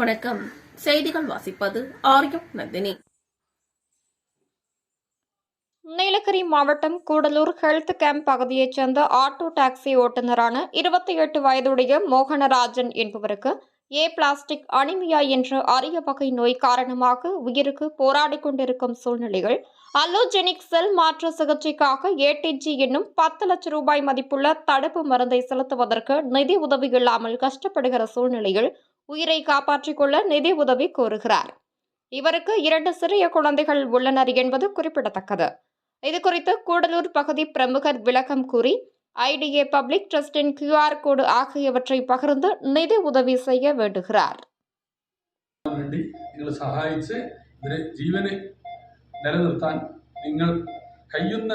வணக்கம். செய்திகள் வாசிப்பது ஆரியம் நந்தினி. நீலகிரி மாவட்டம் கூடலூர் ஹெல்த் கேம்ப் பகுதியைச் சேர்ந்த ஆட்டோ டாக்ஸி ஓட்டுநரான இருபத்தி எட்டு வயதுடைய மோகனராஜன் என்பவருக்கு ஏ பிளாஸ்டிக் அனிமியா என்ற அரிய வகை நோய் காரணமாக உயிருக்கு போராடிக் கொண்டிருக்கும் சூழ்நிலையில் அல்லோஜெனிக் செல் மாற்று சிகிச்சைக்காக ஏடிஜி என்னும் பத்து லட்சம் ரூபாய் மதிப்புள்ள தடுப்பு மருந்தை செலுத்துவதற்கு நிதி உதவி இல்லாமல் கஷ்டப்படுகிற சூழ்நிலையில் உயிரை காப்பாற்றிக் கொள்ள நிதி உதவி கோருகிறார். இவருக்கு இரண்டு சிறிய குழந்தைகள் உள்ளனர் என்பது குறிப்பிடத்தக்கது. இதுகுறித்து கூடலூர் பகுதி பிரமுகர் விளக்கம் கூறி ஐடிஏ பப்ளிக் ட்ரஸ்டின் கியூஆர் கோடு ஆகியவற்றை பகிர்ந்து நிதி உதவி செய்ய வேண்டுகிறார். നിങ്ങൾ സഹായിച്ച് ഇവരെ ജീവന് നിലനിർത്താൻ നിങ്ങൾ കയ്യുന്ന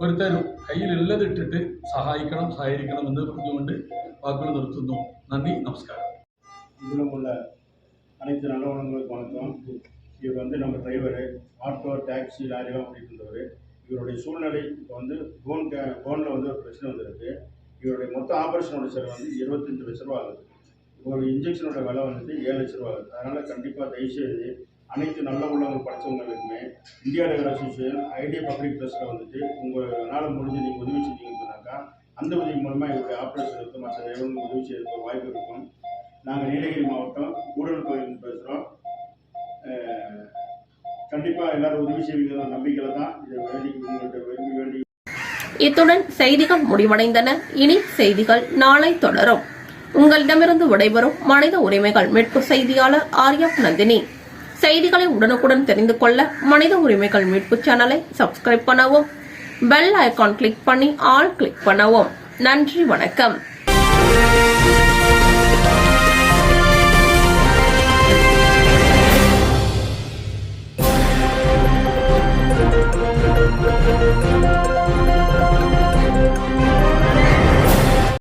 ഒരുത്തരും കയ്യിലുള്ളതിട്ടിട്ട് സഹായിക്കണം സഹകരിക്കണം എന്ന് പറഞ്ഞുകൊണ്ട് இதிலும் உள்ள அனைத்து நல்லவங்களுக்கு வணக்கம். இவர் வந்து நம்ம டிரைவரு ஆட்டோ டாக்ஸி லாரிலாம் ஓட்டிகிட்டு இருந்தவர். இவருடைய சூழ்நிலை இப்போ வந்து போன் கே போனில் வந்து ஒரு பிரச்சனை வந்திருக்கு. இவருடைய மொத்த ஆப்ரேஷனோட செலவு வந்து இருபத்தஞ்சு லட்ச ரூபா ஆகுது. ஒரு இன்ஜெக்ஷனோட விலை வந்துட்டு ஏழு லட்ச ரூபா ஆகுது. அதனால் கண்டிப்பாக தயவுசெய்து அனைத்து நல்ல உள்ளவங்க படித்தவங்களுக்குமே India develop association idea public ட்ரஸ்ட்டில் வந்துட்டு உங்களால் முடிஞ்சு நீங்கள் உதவி செஞ்சீங்கன்னாக்கா அந்த உதவி மூலமாக இவருடைய ஆப்ரேஷனுக்கு மற்ற டிரைவர்களுக்கு உதவி செய்யறதுக்கு வாய்ப்பு இருக்கும். நாங்கள் நீலகிரி மாவட்டம் கூடல் கோயில் பேசுகிறோம். கண்டிப்பாக எல்லாரும் உதவி செய்வீங்க நம்பிக்கையில் தான் இதை வேண்டி உங்கள்கிட்ட விரும்பி வேண்டி இத்துடன் செய்திகள் முடிவடைந்தன. இனி செய்திகள் நாளை தொடரும். உங்களிடமிருந்து விடைபெறும் மனித உரிமைகள் மீட்பு செய்தியாளர் ஆர்யா நந்தினி. செய்திகளை உடனுக்குடன் தெரிந்து கொள்ள மனித உரிமைகள் மீட்பு சேனலை சப்ஸ்கிரைப் பண்ணவும் பெல் ஐகான் கிளிக் பண்ணி ஆல் கிளிக் பண்ணவும். நன்றி வணக்கம்.